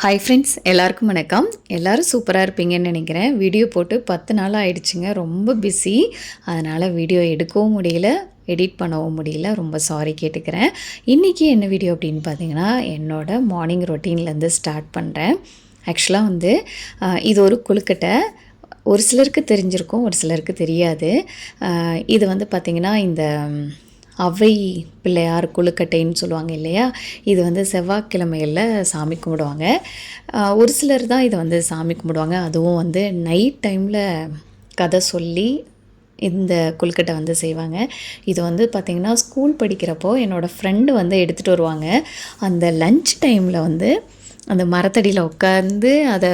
Hi friends எல்லாருக்கும் வணக்கம். எல்லாரும் சூப்பராக இருப்பீங்கன்னு நினைக்கிறேன். வீடியோ போட்டு பத்து நாள் ஆயிடுச்சுங்க. ரொம்ப பிஸி அதனால் வீடியோ எடுக்கவும் முடியல எடிட் பண்ணவும் முடியல. ரொம்ப சாரி கேட்டுக்கிறேன். இன்றைக்கி என்ன வீடியோ அப்படின்னு பார்த்தீங்கன்னா என்னோட மார்னிங் ரொட்டீன்லேருந்து ஸ்டார்ட் பண்ணுறேன் ஆக்சுவலாக வந்து இது ஒரு கொழுக்கட்டை. ஒரு சிலருக்கு தெரிஞ்சிருக்கும் ஒரு சிலருக்கு தெரியாது. இது வந்து பார்த்திங்கன்னா இந்த அவை பிள்ளையார் கொழுக்கட்டைன்னு சொல்லுவாங்க இல்லையா? இது வந்து செவ்வாய்க்கிழமையில் சாமி கும்பிடுவாங்க. ஒரு சிலர் தான் இதை வந்து சாமி கும்பிடுவாங்க. அதுவும் வந்து நைட் டைமில் கதை சொல்லி இந்த கொழுக்கட்டை வந்து செய்வாங்க. இது வந்து பார்த்திங்கன்னா ஸ்கூல் படிக்கிறப்போ என்னோடய ஃப்ரெண்டு வந்து எடுத்துகிட்டு வருவாங்க. அந்த லஞ்ச் டைமில் வந்து அந்த மரத்தடியில் உட்காந்து அதை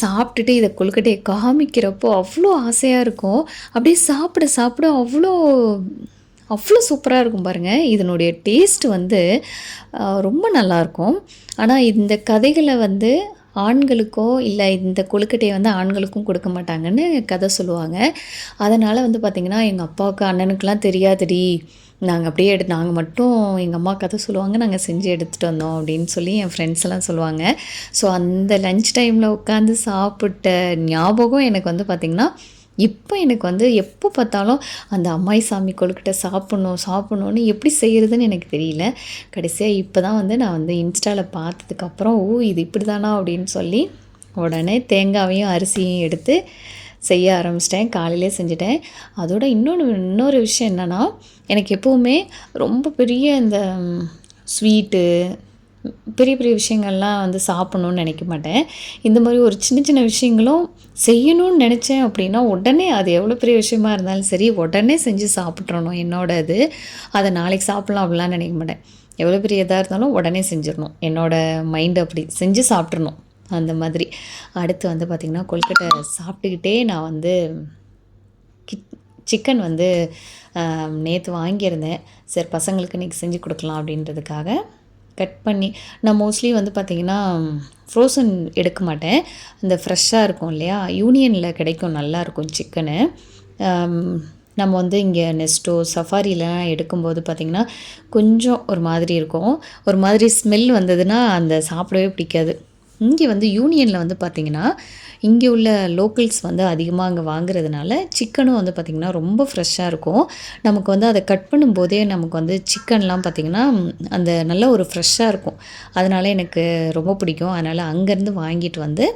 சாப்பிட்டுட்டு இதை கொழுக்கட்டையை காமிக்கிறப்போ அவ்வளோ ஆசையாக இருக்கும். அப்படியே சாப்பிட சாப்பிட அவ்வளோ அவ்வளோ சூப்பராக இருக்கும் பாருங்கள் இதனுடைய டேஸ்ட் வந்து ரொம்ப நல்லாயிருக்கும் ஆனால் இந்த கதைகளை வந்து ஆண்களுக்கோ இல்லை இந்த கொழுக்கட்டையை வந்து ஆண்களுக்கும் கொடுக்க மாட்டாங்கன்னு கதை சொல்லுவாங்க. அதனால் வந்து பார்த்திங்கன்னா எங்கள் அப்பாவுக்கு அண்ணனுக்கெலாம் தெரியாதுடி. நாங்கள் அப்படியே எடு நாங்கள் மட்டும் எங்கள் அம்மா கதை சொல்லுவாங்க நாங்கள் செஞ்சு எடுத்துகிட்டு வந்தோம் அப்படின்னு சொல்லி என் ஃப்ரெண்ட்ஸ் எல்லாம் சொல்லுவாங்க. ஸோ அந்த லஞ்ச் டைமில் உட்காந்து சாப்பிட்ட ஞாபகம் எனக்கு வந்து பார்த்திங்கன்னா இப்போ எனக்கு வந்து எப்போ பார்த்தாலும் அந்த அம்மாய் சாமி கொழுக்கிட்ட சாப்பிட்ணும் சாப்பிட்ணுன்னு எப்படி செய்கிறதுன்னு எனக்கு தெரியல. கடைசியாக இப்போ தான் வந்து நான் வந்து இன்ஸ்டாவில் பார்த்ததுக்கப்புறம் ஓ இது இப்படி தானா? அப்படின்னு சொல்லி உடனே தேங்காவையும் அரிசியும் எடுத்து செய்ய ஆரம்பிச்சிட்டேன். காலையிலே செஞ்சுட்டேன். அதோட இன்னொன்று இன்னொரு விஷயம் என்னென்னா எனக்கு எப்போவுமே ரொம்ப பெரிய இந்த ஸ்வீட்டு பெரிய பெரிய விஷயங்கள்லாம் வந்து சாப்பிட்ணுன்னு நினைக்க மாட்டேன். இந்த மாதிரி ஒரு சின்ன சின்ன விஷயங்களும் செய்யணும்னு நினச்சேன் அப்படின்னா உடனே அது எவ்வளோ பெரிய விஷயமா இருந்தாலும் சரி உடனே செஞ்சு சாப்பிட்றணும் என்னோட இது. அதை நாளைக்கு சாப்பிட்லாம் அப்படிலாம் நினைக்க மாட்டேன். எவ்வளோ பெரிய இதாக இருந்தாலும் உடனே செஞ்சிடணும். என்னோட மைண்டு அப்படி செஞ்சு சாப்பிட்றணும் அந்த மாதிரி. அடுத்து வந்து பார்த்திங்கன்னா கொல்கட்டை சாப்பிட்டுக்கிட்டே நான் வந்து கிட் சிக்கன் வந்து நேற்று வாங்கியிருந்தேன். சரி பசங்களுக்கு இன்றைக்கி செஞ்சு கொடுக்கலாம் அப்படின்றதுக்காக. கட் பண்ணி நான் மோஸ்ட்லி வந்து பார்த்திங்கன்னா ஃப்ரோசன் எடுக்க மாட்டேன். அந்த ஃப்ரெஷ்ஷாக இருக்கும் இல்லையா? யூனியனில் கிடைக்கும் நல்லாயிருக்கும் சிக்கனு நம்ம வந்து இங்கே நெஸ்டோ சஃபாரிலாம் எடுக்கும்போது பார்த்திங்கன்னா கொஞ்சம் ஒரு மாதிரி இருக்கும். ஒரு மாதிரி ஸ்மெல் வந்ததுன்னா அந்த சாப்பிடவே பிடிக்காது. இங்கே வந்து யூனியனில் வந்து பார்த்திங்கன்னா இங்கே உள்ள லோக்கல்ஸ் வந்து அதிகமாக அங்கே வாங்குறதுனால சிக்கனும் வந்து பார்த்திங்கன்னா ரொம்ப ஃப்ரெஷ்ஷாக இருக்கும். நமக்கு வந்து அதை கட் பண்ணும்போதே நமக்கு வந்து சிக்கன்லாம் பார்த்திங்கன்னா அந்த நல்ல ஒரு ஃப்ரெஷ்ஷாக இருக்கும். அதனால் எனக்கு ரொம்ப பிடிக்கும். அதனால் அங்கேருந்து வாங்கிட்டு வந்து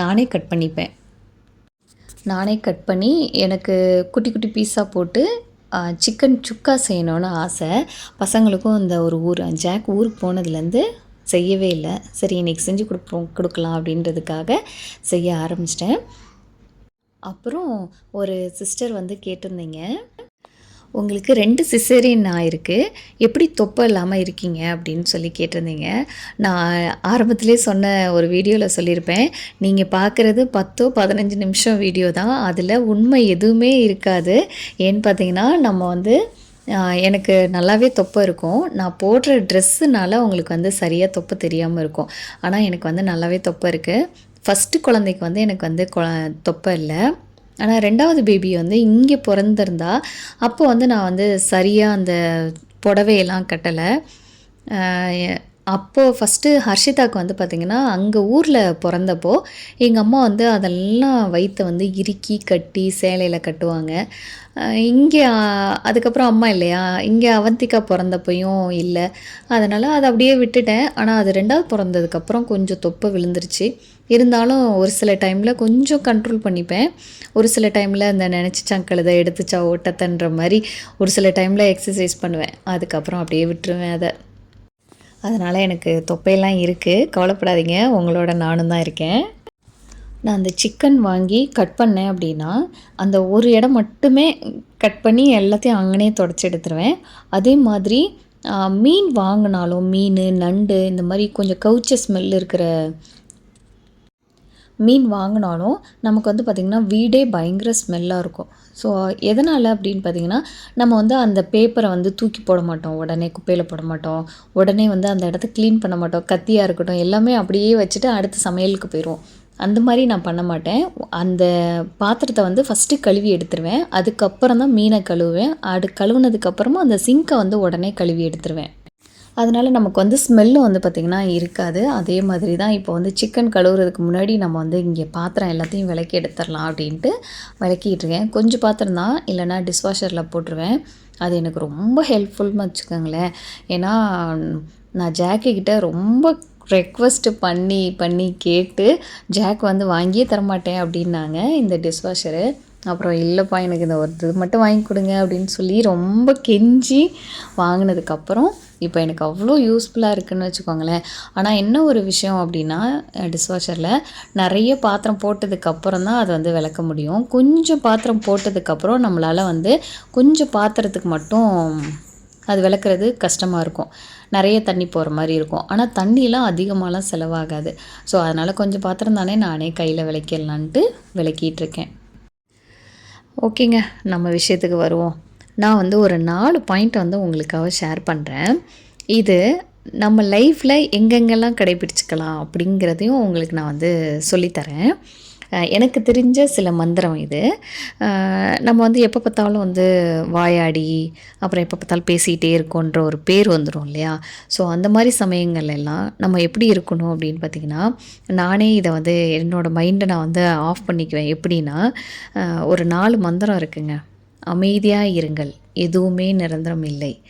நானே கட் பண்ணிப்பேன். நானே கட் பண்ணி எனக்கு குட்டி குட்டி பீஸாக போட்டு சிக்கன் சுக்கா செய்யணும்னு ஆசை. பசங்களுக்கும் இந்த ஒரு ஊர் ஜாக் ஊருக்கு போனதுலேருந்து செய்யவே இல்லை. சரி இன்றைக்கி செஞ்சு கொடுப்போம் கொடுக்கலாம் அப்படின்றதுக்காக செய்ய ஆரம்பிச்சிட்டேன். அப்புறம் ஒரு சிஸ்டர் வந்து கேட்டிருந்தீங்க. உங்களுக்கு ரெண்டு சிசேரியன் ஆயிருக்கு எப்படி தொப்பை இல்லாமல் இருக்கீங்க? அப்படின்னு சொல்லி கேட்டிருந்தீங்க. நான் ஆரம்பத்திலே சொன்ன ஒரு வீடியோவில் சொல்லியிருப்பேன். நீங்கள் பார்க்குறது பத்தோ பதினஞ்சு நிமிஷம் வீடியோ தான். அதில் உண்மை எதுவுமே இருக்காது. ஏன்னு பார்த்தீங்கன்னா நம்ம வந்து எனக்கு நல்லாவே தொப்பை இருக்கும். நான் போடுற ட்ரெஸ்ஸுனால உங்களுக்கு வந்து சரியாக தொப்பை தெரியாமல் இருக்கும். ஆனால் எனக்கு வந்து நல்லாவே தொப்பை இருக்குது ஃபஸ்ட்டு குழந்தைக்கு வந்து எனக்கு வந்து கொ தொப்பை இல்லை. ஆனால் ரெண்டாவது பேபி வந்து இங்கே பிறந்திருந்தா அப்போ வந்து நான் வந்து சரியாக அந்த புடவையெல்லாம் கட்டலை. அப்போது ஃபஸ்ட்டு ஹர்ஷிதாக்கு வந்து பார்த்திங்கன்னா அங்கே ஊரில் பிறந்தப்போ எங்கள் அம்மா வந்து அதெல்லாம் வயிற்றை வந்து இறுக்கி கட்டி சேலையில் கட்டுவாங்க. இங்கே அதுக்கப்புறம் அம்மா இல்லையா? இங்கே அவந்திக்கா பிறந்தப்பையும் இல்லை. அதனால் அதை அப்படியே விட்டுட்டேன். ஆனால் அது ரெண்டாவது பிறந்ததுக்கப்புறம் கொஞ்சம் தொப்பை விழுந்துருச்சு. இருந்தாலும் ஒரு சில டைமில் கொஞ்சம் கண்ட்ரோல் பண்ணிப்பேன். ஒரு சில டைமில் இந்த நினச்சி சங்கழுதை எடுத்துச்சா ஓட்டத்தன்ற மாதிரி ஒரு சில டைமில் எக்ஸசைஸ் பண்ணுவேன். அதுக்கப்புறம் அப்படியே விட்டுருவேன் அதை. அதனால் எனக்கு தொப்பையெல்லாம் இருக்குது கவலைப்படாதீங்க. உங்களோட நானும் தான் இருக்கேன். நான் அந்த சிக்கன் வாங்கி கட் பண்ணேன் அப்படின்னா அந்த ஒரு இடம் மட்டுமே கட் பண்ணி எல்லாத்தையும் அங்கனே தொடச்சி எடுத்துருவேன். அதே மாதிரி மீன் வாங்கினாலும் மீன் நண்டு இந்த மாதிரி கொஞ்சம் கவுச்ச ஸ்மெல் இருக்கிற மீன் வாங்கினாலும் நமக்கு வந்து பார்த்திங்கன்னா வீடே பயங்கர ஸ்மெல்லாக இருக்கும். ஸோ எதனால் அப்படின்னு பார்த்தீங்கன்னா நம்ம வந்து அந்த பேப்பரை வந்து தூக்கி போட மாட்டோம். உடனே குப்பையில் போட மாட்டோம். உடனே வந்து அந்த இடத்த க்ளீன் பண்ண மாட்டோம். கத்தியாக இருக்கட்டும் எல்லாமே அப்படியே வச்சுட்டு அடுத்த சமையலுக்கு போயிடுவோம் அந்த மாதிரி நான் பண்ண மாட்டேன். அந்த பாத்திரத்தை வந்து ஃபஸ்ட்டு கழுவி எடுத்துருவேன். அதுக்கப்புறம் தான் மீனை கழுவுவேன். அது கழுவுனதுக்கப்புறமா அந்த சிங்கை வந்து உடனே கழுவி எடுத்துருவேன். அதனால் நமக்கு வந்து ஸ்மெல்லும் வந்து பார்த்திங்கன்னா இருக்காது. அதே மாதிரி தான் இப்போ வந்து சிக்கன் கழுவுறதுக்கு முன்னாடி நம்ம வந்து இங்கே பாத்திரம் எல்லாத்தையும் விளக்கி எடுத்துடலாம் அப்படின்ட்டு விளக்கிட்டு இருக்கேன். கொஞ்சம் பாத்திரம் தான் இல்லைனா டிஷ்வாஷரில் போட்டுருவேன். அது எனக்கு ரொம்ப ஹெல்ப்ஃபுல்னு வச்சுக்கோங்களேன். ஏன்னா நான் ஜாக்கிக்கிட்ட ரொம்ப ரெக்வஸ்ட்டு பண்ணி பண்ணி கேட்டு ஜாக் வந்து வாங்கியே தரமாட்டேன் அப்படின்னாங்க இந்த டிஷ்வாஷரு அப்புறம் இல்லைப்பா எனக்கு இந்த ஒரு இது மட்டும் வாங்கி கொடுங்க அப்படின்னு சொல்லி ரொம்ப கெஞ்சி வாங்கினதுக்கப்புறம் இப்போ எனக்கு அவ்வளோ யூஸ்ஃபுல்லாக இருக்குதுன்னு வச்சுக்கோங்களேன். ஆனால் என்ன ஒரு விஷயம் அப்படின்னா டிஷ்வாஷரில் நிறைய பாத்திரம் போட்டதுக்கப்புறம் தான் அது வந்து விளக்க முடியும். கொஞ்சம் பாத்திரம் போட்டதுக்கப்புறம் நம்மளால் வந்து கொஞ்சம் பாத்திரத்துக்கு மட்டும் அது விளக்குறது கஷ்டமாக இருக்கும். நிறைய தண்ணி போகிற மாதிரி இருக்கும். ஆனால் தண்ணியெலாம் அதிகமாகலாம் செலவாகாது. ஸோ அதனால் கொஞ்சம் பாத்திரம் தானே நானே கையில் விளக்கிடலான்ட்டு விளக்கிட்டு இருக்கேன். ஓகேங்க. நம்ம விஷயத்துக்கு வருவோம். நான் வந்து ஒரு நாலு பாயிண்ட் வந்து உங்களுக்காக ஷேர் பண்ணுறேன் இது நம்ம லைஃப்பில் எங்கெங்கெல்லாம் கடைபிடிச்சிக்கலாம் அப்படிங்கிறதையும் உங்களுக்கு நான் வந்து சொல்லித்தரேன். எனக்கு தெரிஞ்ச சில மந்திரம் இது. நம்ம வந்து எப்போ பார்த்தாலும் வந்து வாயாடி அப்புறம் எப்போ பார்த்தாலும் பேசிகிட்டே இருக்கோன்ற ஒரு பேர் வந்துடும் இல்லையா? ஸோ அந்த மாதிரி சமயங்கள் எல்லாம் நம்ம எப்படி இருக்கணும் அப்படின்னு பார்த்திங்கன்னா நானே இதை வந்து என்னோடய மைண்டை நான் வந்து ஆஃப் பண்ணிக்குவேன். எப்படின்னா ஒரு நாலு மந்திரம் இருக்குங்க. அமைதியாக இருங்கள். எதுவுமே நிரந்தரம் இல்லை.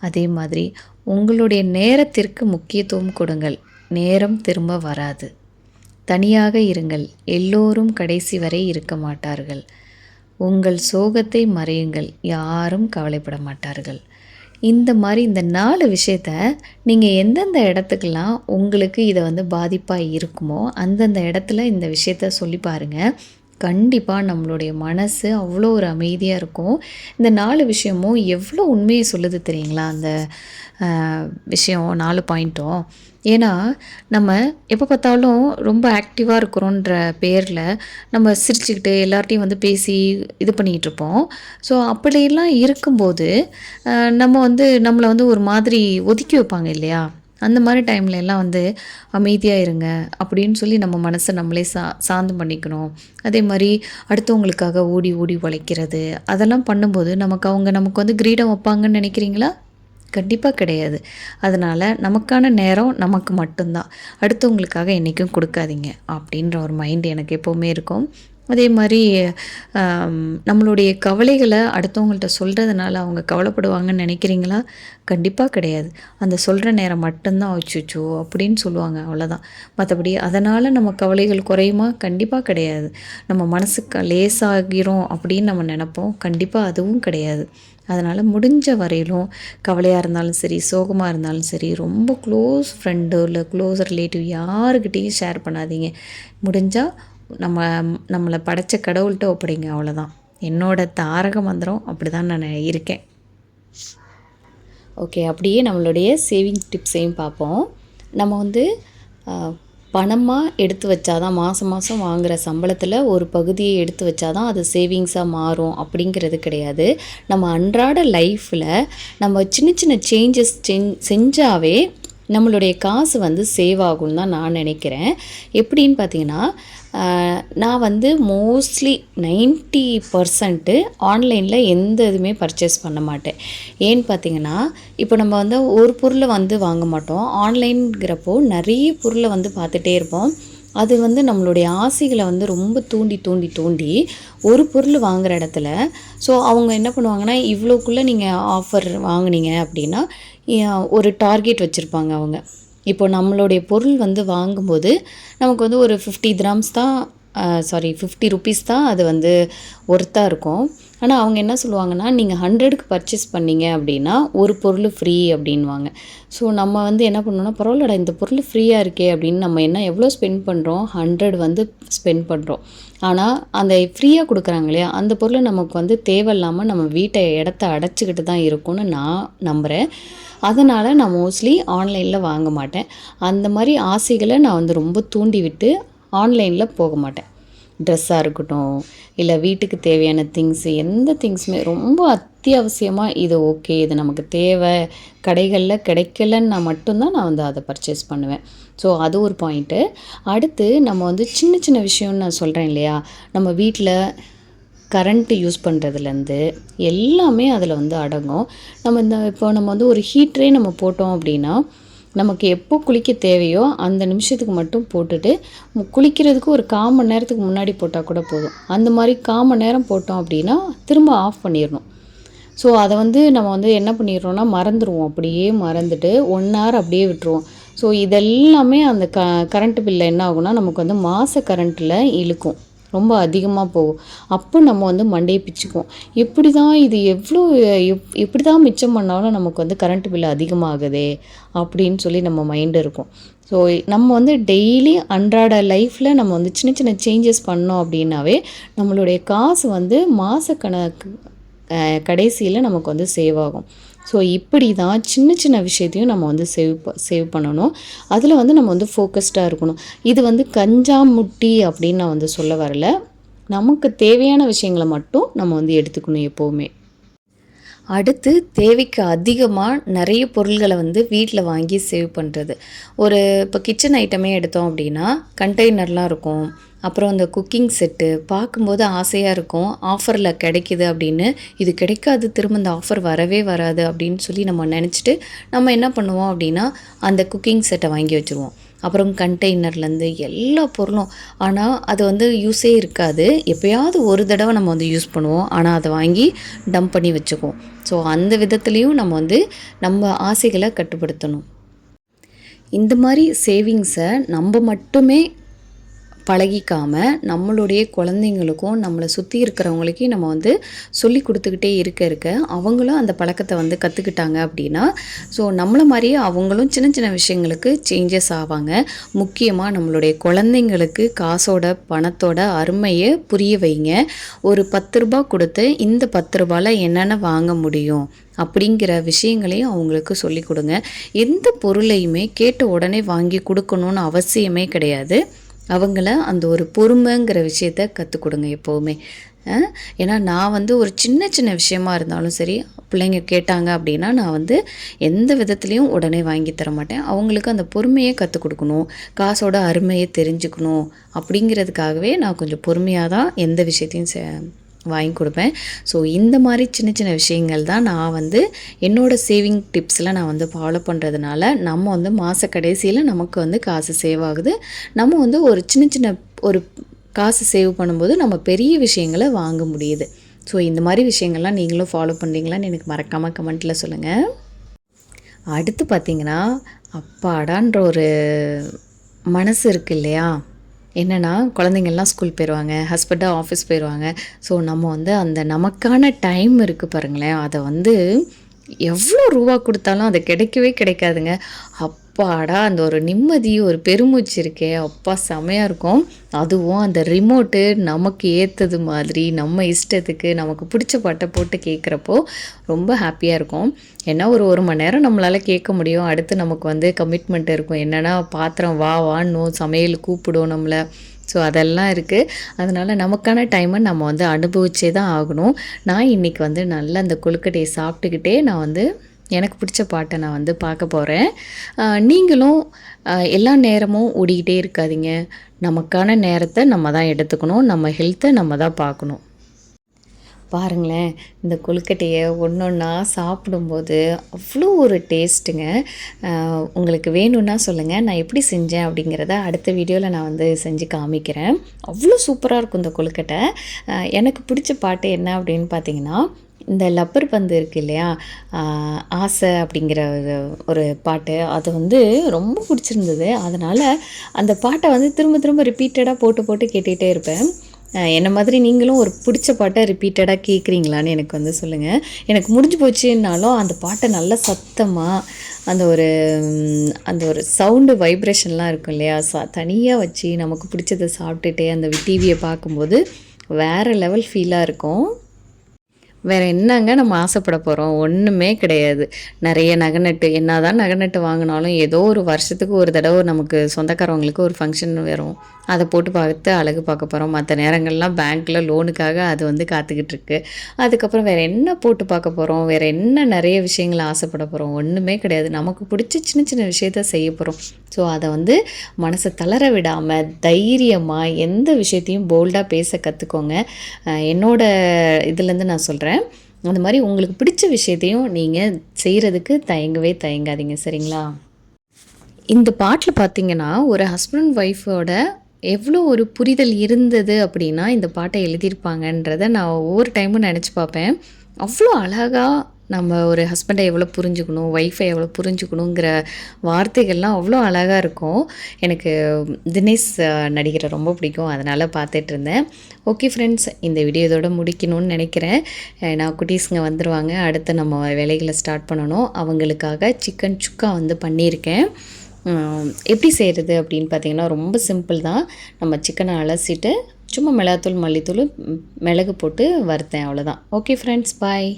அதே மாதிரி உங்களுடைய நேரத்திற்கு முக்கியத்துவம் கொடுங்கள். நேரம் திரும்ப வராது. தனியாக இருங்கள். எல்லோரும் கடைசி வரை இருக்க மாட்டார்கள். உங்கள் சோகத்தை மறையுங்கள். யாரும் கவலைப்பட மாட்டார்கள். இந்த மாதிரி இந்த நாலு விஷயத்த நீங்கள் எந்தெந்த இடத்துக்கெல்லாம் உங்களுக்கு இதை வந்து பாதிப்பாக இருக்குமோ அந்தந்த இடத்துல இந்த விஷயத்த சொல்லி பாருங்கள் கண்டிப்பாக நம்மளுடைய மனசு அவ்வளோ ஒரு அமைதியாக இருக்கும். இந்த நாலு விஷயமும் எவ்வளோ உண்மையை சொல்லுது தெரியுங்களா? அந்த விஷயம் நாலு பாயிண்ட்டும். ஏன்னா நம்ம எப்போ பார்த்தாலும் ரொம்ப ஆக்டிவாக இருக்கிறோன்ற பேரில் நம்ம சிரிச்சுக்கிட்டு எல்லார்ட்டையும் வந்து பேசி இது பண்ணிகிட்ருப்போம் ஸோ அப்படியெல்லாம் இருக்கும்போது நம்ம வந்து நம்மளை வந்து ஒரு மாதிரி ஒதுக்கி வைப்பாங்க இல்லையா? அந்த மாதிரி டைமில் எல்லாம் வந்து அமைதியாக இருங்க அப்படின்னு சொல்லி நம்ம மனசை நம்மளே சா சாந்தம் பண்ணிக்கணும். அதே மாதிரி அடுத்தவங்களுக்காக ஓடி ஓடி உழைக்கிறது அதெல்லாம் பண்ணும்போது நமக்கு அவங்க நமக்கு வந்து கிரீடம் வைப்பாங்கன்னு நினைக்கிறீங்களா? கண்டிப்பாக கிடையாது. அதனால் நமக்கான நேரம் நமக்கு மட்டும்தான். அடுத்தவங்களுக்காக என்றைக்கும் கொடுக்காதீங்க அப்படின்ற ஒரு மைண்ட் எனக்கு எப்போவுமே இருக்கும். அதே மாதிரி நம்மளுடைய கவலைகளை அடுத்தவங்கள்ட்ட சொல்கிறதுனால அவங்க கவலைப்படுவாங்கன்னு நினைக்கிறீங்களா? கண்டிப்பாக கிடையாது. அந்த சொல்கிற நேரம் மட்டும்தான் வச்சுச்சோ அப்படின்னு சொல்லுவாங்க அவ்வளோதான் மற்றபடி அதனால் நம்ம கவலைகள் குறையுமா? கண்டிப்பாக கிடையாது. நம்ம மனசுக்கு லேசாகிறோம் அப்படின்னு நம்ம நினப்போம். கண்டிப்பாக அதுவும் கிடையாது. அதனால் முடிஞ்ச வரையிலும் கவலையாக இருந்தாலும் சரி சோகமாக இருந்தாலும் சரி ரொம்ப க்ளோஸ் ஃப்ரெண்டு இல்லை க்ளோஸ் ரிலேட்டிவ் யாருக்கிட்டேயும் ஷேர் பண்ணாதீங்க. முடிஞ்சால் நம்ம நம்மளை படைத்த கடவுள்கிட்ட ஒப்படைங்க அவ்வளோதான் என்னோடய தாரக மந்திரம் அப்படி தான் நான் இருக்கேன். ஓகே அப்படியே நம்மளுடைய சேவிங் டிப்ஸையும் பார்ப்போம். நம்ம வந்து பணமாக எடுத்து வச்சா தான் மாதம் மாதம் வாங்குகிற சம்பளத்தில் ஒரு பகுதியை எடுத்து வச்சா தான் அது சேவிங்ஸாக மாறும் அப்படிங்கிறது கிடையாது. நம்ம அன்றாட லைஃப்பில் நம்ம சின்ன சின்ன சேஞ்சஸ் செஞ்சாவே நம்மளுடைய காசு வந்து சேவ் ஆகும்னு தான் நான் நினைக்கிறேன். எப்படின்னு பார்த்தீங்கன்னா நான் வந்து மோஸ்ட்லி நைன்ட்டி பர்சன்ட்டு ஆன்லைனில் எந்த இதுவுமே பர்ச்சேஸ் பண்ண மாட்டேன். ஏன்னு பார்த்தீங்கன்னா இப்போ நம்ம வந்து ஒரு பொருளை வந்து வாங்க மாட்டோம். ஆன்லைன்கிறப்போ நிறைய பொருளை வந்து பார்த்துட்டே இருப்போம். அது வந்து நம்மளுடைய ஆசைகளை வந்து ரொம்ப தூண்டி தூண்டி தூண்டி ஒரு பொருள் வாங்குகிற இடத்துல ஸோ அவங்க என்ன பண்ணுவாங்கன்னா இவ்வளோக்குள்ளே நீங்கள் ஆஃபர் வாங்கினீங்க அப்படின்னா ஒரு டார்கெட் வச்சுருப்பாங்க அவங்க. இப்போ நம்மளுடைய பொருள் வந்து வாங்கும்போது நமக்கு வந்து ஒரு ஃபிஃப்டி கிராம்ஸ் தான் சாரி ஃபிஃப்டி ருபீஸ் தான் அது வந்து ஒர்த்தாக இருக்கும். ஆனால் அவங்க என்ன சொல்லுவாங்கன்னா நீங்கள் ஹண்ட்ரடுக்கு பர்ச்சேஸ் பண்ணீங்க அப்படின்னா ஒரு பொருள் ஃப்ரீ அப்படின்வாங்க ஸோ நம்ம வந்து என்ன பண்ணோன்னா பரவாயில்லடா இந்த பொருள் ஃப்ரீயாக இருக்கே அப்படின்னு நம்ம என்ன எவ்வளோ ஸ்பெண்ட் பண்ணுறோம் ஹண்ட்ரட் வந்து ஸ்பெண்ட் பண்ணுறோம் ஆனால் அந்த ஃப்ரீயாக கொடுக்குறாங்க இல்லையா அந்த பொருள் நமக்கு வந்து தேவையில்லாமல் நம்ம வீட்டை இடத்த அடைச்சிக்கிட்டு தான் இருக்கும்னு நான் நம்புகிறேன் அதனால் நான் மோஸ்ட்லி ஆன்லைனில் வாங்க மாட்டேன். அந்த மாதிரி ஆசைகளை நான் வந்து ரொம்ப தூண்டி விட்டு ஆன்லைனில் போக மாட்டேன். ட்ரெஸ்ஸாக இருக்கட்டும் இல்லை வீட்டுக்கு தேவையான திங்ஸ் எந்த திங்ஸுமே ரொம்ப அத்தியாவசியமாக இது ஓகே இது நமக்கு தேவை. கடைகளில் கிடைக்கலன்னா மட்டும்தான் நான் வந்து அதை பர்ச்சேஸ் பண்ணுவேன். ஸோ அது ஒரு பாயிண்ட்டு அடுத்து நம்ம வந்து சின்ன சின்ன விஷயம்னு நான் சொல்கிறேன் இல்லையா? நம்ம வீட்டில் கரண்ட்டு யூஸ் பண்ணுறதுலேருந்து எல்லாமே அதில் வந்து அடங்கும். நம்ம இந்த இப்போ நம்ம வந்து ஒரு ஹீட்டரே நம்ம போட்டோம் அப்படின்னா நமக்கு எப்போ குளிக்க தேவையோ அந்த நிமிஷத்துக்கு மட்டும் போட்டுட்டு குளிக்கிறதுக்கு ஒரு கால் மணி நேரத்துக்கு முன்னாடி போட்டால் கூட போதும். அந்த மாதிரி கால் மணி நேரம் போட்டோம் அப்படின்னா திரும்ப ஆஃப் பண்ணிடணும். ஸோ அதை வந்து நம்ம வந்து என்ன பண்ணிடுறோம்னா மறந்துடுவோம் அப்படியே மறந்துட்டு ஒன் ஹவர் அப்படியே விட்டுருவோம். ஸோ இதெல்லாமே அந்த க கரண்ட் பில்லில் என்ன ஆகும்னா நமக்கு வந்து மாத கரண்ட்டில் இழுக்கும். ரொம்ப அதிகமாக போகும். அப்போ நம்ம வந்து மண்டையை பிச்சுக்குவோம். எப்படி தான் இது எவ்வளோ எப் எப்படி தான் மிச்சம் பண்ணாலும் நமக்கு வந்து கரண்ட் பில் அதிகமாகுதே அப்படின்னு சொல்லி நம்ம மைண்டு இருக்கும். ஸோ நம்ம வந்து டெய்லி அன்றாட லைஃப்பில் நம்ம வந்து சின்ன சின்ன சேஞ்சஸ் பண்ணோம் அப்படின்னாவே நம்மளுடைய காசு வந்து மாதக்கணக்கு கடைசியில் நமக்கு வந்து சேவ் ஆகும். ஸோ இப்படி தான் சின்ன சின்ன விஷயத்தையும் நம்ம வந்து சேவ் ப சேவ் பண்ணணும். அதில் வந்து நம்ம வந்து ஃபோக்கஸ்டாக இருக்கணும். இது வந்து கஞ்சா முட்டி அப்படின்னு நான் வந்து சொல்ல வரல. நமக்கு தேவையான விஷயங்களை மட்டும் நம்ம வந்து எடுத்துக்கணும் எப்போவுமே. அடுத்து தேவைக்கு அதிகமாக நிறைய பொருள்களை வந்து வீட்டில் வாங்கி சேவ் பண்ணுறது ஒரு இப்போ கிச்சன் ஐட்டமே எடுத்தோம் அப்படின்னா கண்டெய்னர்லாம் இருக்கும். அப்புறம் அந்த குக்கிங் செட்டு பார்க்கும்போது ஆசையாக இருக்கும். ஆஃபரில் கிடைக்குது அப்படின்னு. இது கிடைக்காது திரும்ப இந்த ஆஃபர் வரவே வராது அப்படின்னு சொல்லி நம்ம நினச்சிட்டு நம்ம என்ன பண்ணுவோம் அப்படின்னா அந்த குக்கிங் செட்டை வாங்கி வச்சுருவோம். அப்புறம் கண்டெய்னர்லேருந்து எல்லா பொருளும். ஆனால் அது வந்து யூஸே இருக்காது. எப்பயாவது ஒரு தடவை நம்ம வந்து யூஸ் பண்ணுவோம். ஆனால் அதை வாங்கி டம்ப் பண்ணி வச்சுக்குவோம். ஸோ அந்த விதத்துலேயும் நம்ம வந்து நம்ம ஆசைகளை கட்டுப்படுத்தணும். இந்த மாதிரி சேவிங்ஸை நம்ம மட்டுமே பழகிக்காம நம்மளுடைய குழந்தைங்களுக்கும் நம்மளை சுற்றி இருக்கிறவங்களுக்கும் நம்ம வந்து சொல்லி கொடுத்துக்கிட்டே இருக்க இருக்க அவங்களும் அந்த பழக்கத்தை வந்து கற்றுக்கிட்டாங்க அப்படின்னா ஸோ நம்மளை மாதிரியே அவங்களும் சின்ன சின்ன விஷயங்களுக்கு சேஞ்சஸ் ஆவாங்க. முக்கியமாக நம்மளுடைய குழந்தைங்களுக்கு காசோட பணத்தோட அருமையை புரிய வைங்க. ஒரு பத்து ரூபா கொடுத்து இந்த பத்து ரூபாயில் என்னென்ன வாங்க முடியும் அப்படிங்கிற விஷயங்களையும் அவங்களுக்கு சொல்லி கொடுங்க. எந்த பொருளையுமே கேட்ட உடனே வாங்கி கொடுக்கணும்னு அவசியமே கிடையாது. அவங்கள அந்த ஒரு பொறுமைங்கிற விஷயத்த கற்றுக் கொடுங்க எப்போவுமே. ஏன்னா நான் வந்து ஒரு சின்ன சின்ன விஷயமா இருந்தாலும் சரி பிள்ளைங்க கேட்டாங்க அப்படின்னா நான் வந்து எந்த விதத்துலேயும் உடனே வாங்கி தர மாட்டேன். அவங்களுக்கு அந்த பொறுமையை கற்றுக் கொடுக்கணும். காசோட அருமையை தெரிஞ்சுக்கணும் அப்படிங்கிறதுக்காகவே நான் கொஞ்சம் பொறுமையாக தான் எந்த விஷயத்தையும் செ வாங்கி கொடுப்பேன். ஸோ இந்த மாதிரி சின்ன சின்ன விஷயங்கள் தான் நான் வந்து என்னோடய சேவிங் டிப்ஸில் நான் வந்து ஃபாலோ பண்ணுறதுனால நம்ம வந்து மாத கடைசியில் நமக்கு வந்து காசு சேவ் ஆகுது. நம்ம வந்து ஒரு சின்ன சின்ன ஒரு காசு சேவ் பண்ணும்போது நம்ம பெரிய விஷயங்களை வாங்க முடியுது. ஸோ இந்த மாதிரி விஷயங்கள்லாம் நீங்களும் ஃபாலோ பண்ணுறீங்களான்னு எனக்கு மறக்காமல் கமெண்ட்டில் சொல்லுங்கள் அடுத்து பார்த்தீங்கன்னா அப்பாடான்ற ஒரு மனசு இருக்கு இல்லையா? என்னென்னா குழந்தைங்கள்லாம் ஸ்கூல் போயிடுவாங்க ஹஸ்பண்டாக ஆஃபீஸ் போயிடுவாங்க ஸோ நம்ம வந்து அந்த நமக்கான டைம் இருக்குது பாருங்களேன். அதை வந்து எவ்வளோ ரூபா கொடுத்தாலும் அது கிடைக்கவே கிடைக்காதுங்க. அப் அப்பாடா அந்த ஒரு நிம்மதி ஒரு பெருமூச்சு இருக்கே. அப்பா செமையாக இருக்கும். அதுவும் அந்த ரிமோட்டு நமக்கு ஏற்றது மாதிரி நம்ம இஷ்டத்துக்கு நமக்கு பிடிச்ச பாட்டை போட்டு கேட்குறப்போ ரொம்ப ஹாப்பியாக இருக்கும். ஏன்னா ஒரு ஒரு மணி நேரம் நம்மளால் கேட்க முடியும். அடுத்து நமக்கு வந்து கமிட்மெண்ட் இருக்கும். என்னென்னா பாத்திரம் வா வான்னும் சமையல் கூப்பிடும் நம்மளை. ஸோ அதெல்லாம் இருக்குது அதனால் நமக்கான டைமை நம்ம வந்து அனுபவிச்சே தான் ஆகணும். நான் இன்றைக்கி வந்து நல்லா அந்த கொழுக்கட்டையை சாப்பிட்டுக்கிட்டே நான் வந்து எனக்கு பிடிச்ச பாட்டை நான் வந்து பார்க்க போகிறேன் நீங்களும் எல்லா நேரமும் ஓடிக்கிட்டே இருக்காதீங்க. நமக்கான நேரத்தை நம்ம தான் எடுத்துக்கணும். நம்ம ஹெல்த்தை நம்ம தான் பார்க்கணும். பாருங்களேன் இந்த கொழுக்கட்டையை ஒன்று ஒன்றா சாப்பிடும்போது அவ்வளோ ஒரு டேஸ்ட்டுங்க உங்களுக்கு வேணும்னா சொல்லுங்கள் நான் எப்படி செஞ்சேன் அப்படிங்கிறத அடுத்த வீடியோவில் நான் வந்து செஞ்சு காமிக்கிறேன். அவ்வளோ சூப்பராக இருக்கும் இந்த கொழுக்கட்டை. எனக்கு பிடிச்ச பாட்டு என்ன அப்படின்னு பார்த்தீங்கன்னா இந்த லப்பர் பந்து இருக்கு இல்லையா? ஆசை அப்படிங்கிற ஒரு பாட்டு. அது வந்து ரொம்ப பிடிச்சிருந்தது. அதனால் அந்த பாட்டை வந்து திரும்ப திரும்ப ரிப்பீட்டடாக போட்டு போட்டு கேட்டுகிட்டே இருப்பேன். என்ன மாதிரி நீங்களும் ஒரு பிடிச்ச பாட்டை ரிப்பீட்டடாக கேட்குறீங்களான்னு எனக்கு வந்து சொல்லுங்கள் எனக்கு முடிஞ்சு போச்சுன்னாலும் அந்த பாட்டை நல்லா சத்தமாக அந்த ஒரு அந்த ஒரு சவுண்டு வைப்ரேஷன்லாம் இருக்கும் இல்லையா? ச தனியாக வச்சு நமக்கு பிடிச்சதை சாப்பிட்டுட்டு அந்த டிவியை பார்க்கும்போது வேறு லெவல் ஃபீலாக இருக்கும். வேறு என்னங்க நம்ம ஆசைப்பட போகிறோம் ஒன்றுமே கிடையாது. நிறைய நகை நட்டு என்ன தான் நகை நட்டு வாங்கினாலும் ஏதோ ஒரு வருஷத்துக்கு ஒரு தடவை நமக்கு சொந்தக்காரவங்களுக்கு ஒரு ஃபங்க்ஷன் வரும். அதை போட்டு பார்த்து அழகு பார்க்க போகிறோம் மற்ற நேரங்கள்லாம் பேங்க்கில் லோனுக்காக அது வந்து காத்துக்கிட்டு இருக்கு. அதுக்கப்புறம் வேறு என்ன போட்டு பார்க்க போகிறோம் வேறு என்ன நிறைய விஷயங்களை ஆசைப்பட போகிறோம் ஒன்றுமே கிடையாது. நமக்கு பிடிச்ச சின்ன சின்ன விஷயத்த செய்ய போகிறோம் ஸோ அதை வந்து மனசை தளர விடாமல் தைரியமாக எந்த விஷயத்தையும் போல்டாக பேச கற்றுக்கோங்க என்னோட இதுலேருந்து நான் சொல்கிறேன் அந்த மாதிரி உங்களுக்கு பிடிச்ச விஷயத்தையும் நீங்கள் செய்கிறதுக்கு தயங்கவே தயங்காதீங்க சரிங்களா? இந்த பாட்டில் பார்த்தீங்கன்னா ஒரு ஹஸ்பண்ட் ஒய்ஃபோட எவ்வளோ ஒரு புரிதல் இருந்தது அப்படின்னா இந்த பாட்டை எழுதியிருப்பாங்கன்றத நான் ஒவ்வொரு டைமும் நினச்சி பார்ப்பேன். அவ்வளோ அழகாக நம்ம ஒரு ஹஸ்பண்டை எவ்வளோ புரிஞ்சுக்கணும் ஒய்ஃபை எவ்வளோ புரிஞ்சுக்கணுங்கிற வார்த்தைகள்லாம் அவ்வளோ அழகாக இருக்கும். எனக்கு தினேஷ் நடிகரை ரொம்ப பிடிக்கும். அதனால் பார்த்துட்டு இருந்தேன். ஓகே ஃப்ரெண்ட்ஸ் இந்த வீடியோ இதோட முடிக்கணும்னு நினைக்கிறேன். நான் குட்டீஸுங்க வந்துடுவாங்க அடுத்து நம்ம வேலைகளை ஸ்டார்ட் பண்ணணும். அவங்களுக்காக சிக்கன் சுக்கா வந்து பண்ணியிருக்கேன். எப்படி செய்கிறது அப்படின்னு பார்த்தீங்கன்னா ரொம்ப சிம்பிள் தான். நம்ம சிக்கனை அலசிட்டு சும்மா மிளகாத்தூள் மல்லித்தூள் மிளகு போட்டு வறுத்தேன். அவ்வளோதான் ஓகே ஃப்ரெண்ட்ஸ் பாய்